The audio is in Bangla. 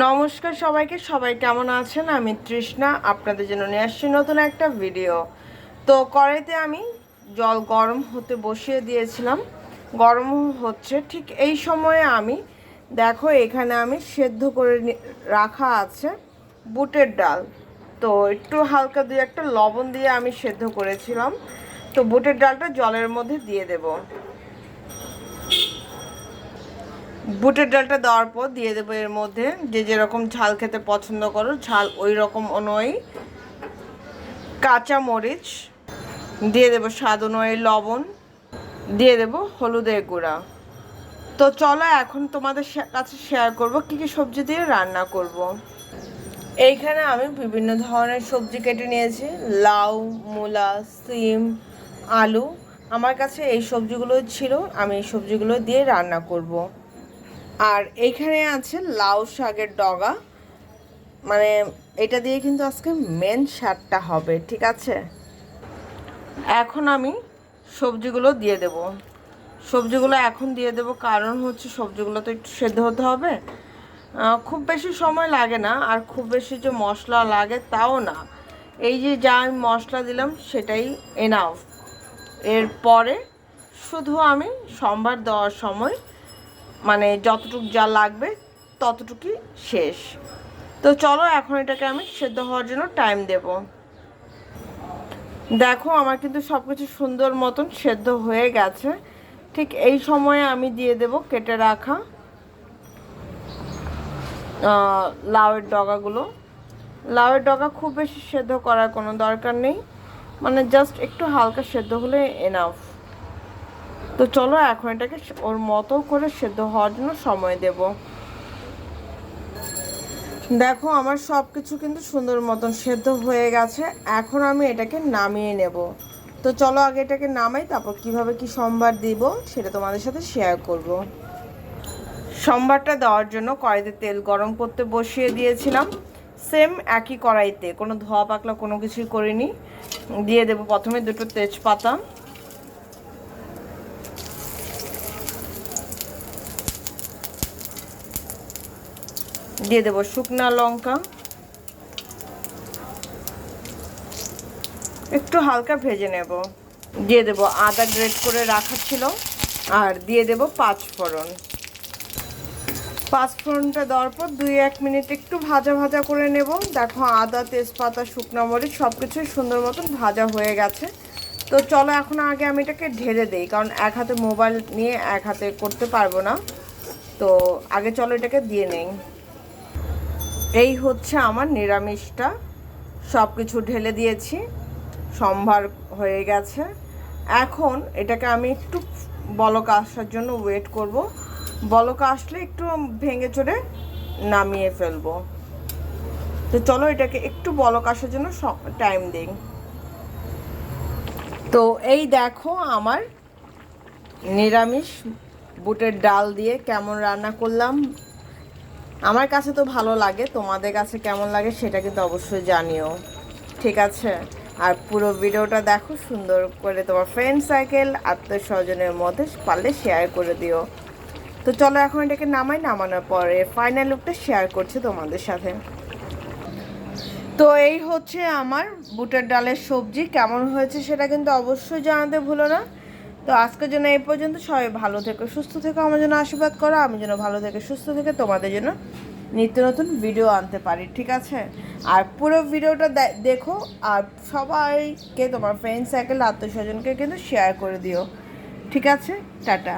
নমস্কার সবাইকে, সবাই কেমন আছেন? আমি তৃষ্ণা, আপনাদের জন্য নিয়ে আসছি নতুন একটা ভিডিও তো কড়াইতে আমি জল গরম হতে বসিয়ে দিয়েছিলাম। গরম হচ্ছে, ঠিক এই সময়ে আমি, দেখো এখানে আমি সেদ্ধ করে রাখা আছে বুটের ডাল। তো একটু হালকা দুই একটা লবণ দিয়ে আমি সেদ্ধ করেছিলাম। তো বুটের ডালটা জলের মধ্যে দিয়ে দেবো। বুটের ডালটা দেওয়ার পর দিয়ে দেবো এর মধ্যে যে যেরকম ঝাল খেতে পছন্দ করো, ঝাল ওই রকম অনুযায়ী কাঁচা মরিচ, দিয়ে দেবো স্বাদ অনুযায়ী লবণ, দিয়ে দেবো হলুদের গুঁড়া তো চলো এখন তোমাদের কাছে শেয়ার করব কী কী সবজি দিয়ে রান্না করব। এইখানে আমি বিভিন্ন ধরনের সবজি কেটে নিয়েছি, লাউ, মূলা, সিম, আলু আমার কাছে এই সবজিগুলো ছিল, আমি এই সবজিগুলো দিয়ে রান্না করব। আর এইখানে আছে লাউ শাকের ডগা। মানে এটা দিয়ে কিন্তু আজকে মেন স্বাদটা হবে, ঠিক আছে? এখন আমি সবজিগুলো দিয়ে দেব। সবজিগুলো এখন দিয়ে দেব, কারণ হচ্ছে সবজিগুলো তো একটু সেদ্ধ হতে হবে। খুব বেশি সময় লাগে না, আর খুব বেশি যে মশলা লাগে তাও না। এই যে যা আমি মশলা দিলাম সেটাই এনাফ এরপরে শুধু আমি সম্বার দেওয়ার সময় মানে যতটুকু যা লাগবে ততটুকুই শেষ। তো চলো এখন এটাকে আমি সেদ্ধ হওয়ার জন্য টাইম দেব। দেখো আমার কিন্তু সব কিছু সুন্দর মতন সেদ্ধ হয়ে গেছে। ঠিক এই সময়ে আমি দিয়ে দেব কেটে রাখা লাউয়ের ডগাগুলো। লাউয়ের ডগা খুব বেশি সেদ্ধ করার কোনো দরকার নেই। মানে জাস্ট একটু হালকা সেদ্ধ হলে এনাফ তো চলো এখন এটাকে ওর মতো করে সেদ্ধ হওয়ার জন্য সময় দেব। দেখো আমার সব কিছু কিন্তু সুন্দর মতন সেদ্ধ হয়ে গেছে। এখন আমি এটাকে নামিয়ে নেব। তো চলো আগে এটাকে নামাই, তারপর কীভাবে কি সম্বার দিব সেটা তোমাদের সাথে শেয়ার করব। সম্বারটা দেওয়ার জন্য কড়াইতে তেল গরম করতে বসিয়ে দিয়েছিলাম। সেম একই কড়াইতে, কোনো ধোয়া পাকলা কোনো কিছুই করিনি। দিয়ে দেবো প্রথমে দুটো তেজপাতা। দিয়ে দেবো শুকনা লঙ্কা। একটু হালকা ভেজে নেব। দিয়ে দেবো আদা গ্রেট করে রাখা ছিল। আর দিয়ে দেবো পাঁচ ফোড়ন পাঁচ ফোড়নটা দেওয়ার পর দুই এক মিনিট একটু ভাজা ভাজা করে নেব। দেখো আদা, তেজপাতা, শুকনো মরিচ সব কিছুই সুন্দর মতন ভাজা হয়ে গেছে। তো চলো এখন আগে আমি এটাকে ঢেলে দেই, কারণ এক হাতে মোবাইল নিয়ে এক হাতে করতে পারব না। তো আগে চলো এটাকে দিয়ে নেই। এই হচ্ছে আমার নিরামিষটা। সব কিছু ঢেলে দিয়েছি। সম্ভার হয়ে গেছে। এখন এটাকে আমি একটু বলক আসার জন্য ওয়েট করব। বলক আসলে একটু ভেঙে চড়ে নামিয়ে ফেলব। তো চলো এটাকে একটু বলক আসার জন্য টাইম দিই। তো এই দেখো আমার নিরামিষ বুটের ডাল দিয়ে কেমন রান্না করলাম। আমার কাছে তো ভালো লাগে, তোমাদের কাছে কেমন লাগে সেটা কিন্তু অবশ্যই জানিও। ঠিক আছে? আর পুরো ভিডিওটা দেখো, সুন্দর করে তোমার ফ্রেন্ড সার্কেল আত্মীয় স্বজনের মধ্যে পারলে শেয়ার করে দিও। তো চলো এখন এটাকে নামাই, নামানোর পরে ফাইনাল লুকটা শেয়ার করছি তোমাদের সাথে। তো এই হচ্ছে আমার বুটের ডালের সবজি, কেমন হয়েছে সেটা কিন্তু অবশ্যই জানাতে ভুলো না। তো আজকের জন্য এই পর্যন্ত। সবাই ভালো থেকো, সুস্থ থেকো, আমার জন্য আশীর্বাদ করো। আমি যেন ভালো থেকে সুস্থ থেকে তোমাদের জন্য নিত্য নতুন ভিডিও আনতে পারি, ঠিক আছে? আর পুরো ভিডিওটা দেখো, আর সবাইকে, তোমার ফ্রেন্ড সার্কেল আত্মীয় স্বজনকে কিন্তু শেয়ার করে দিও, ঠিক আছে? টাটা।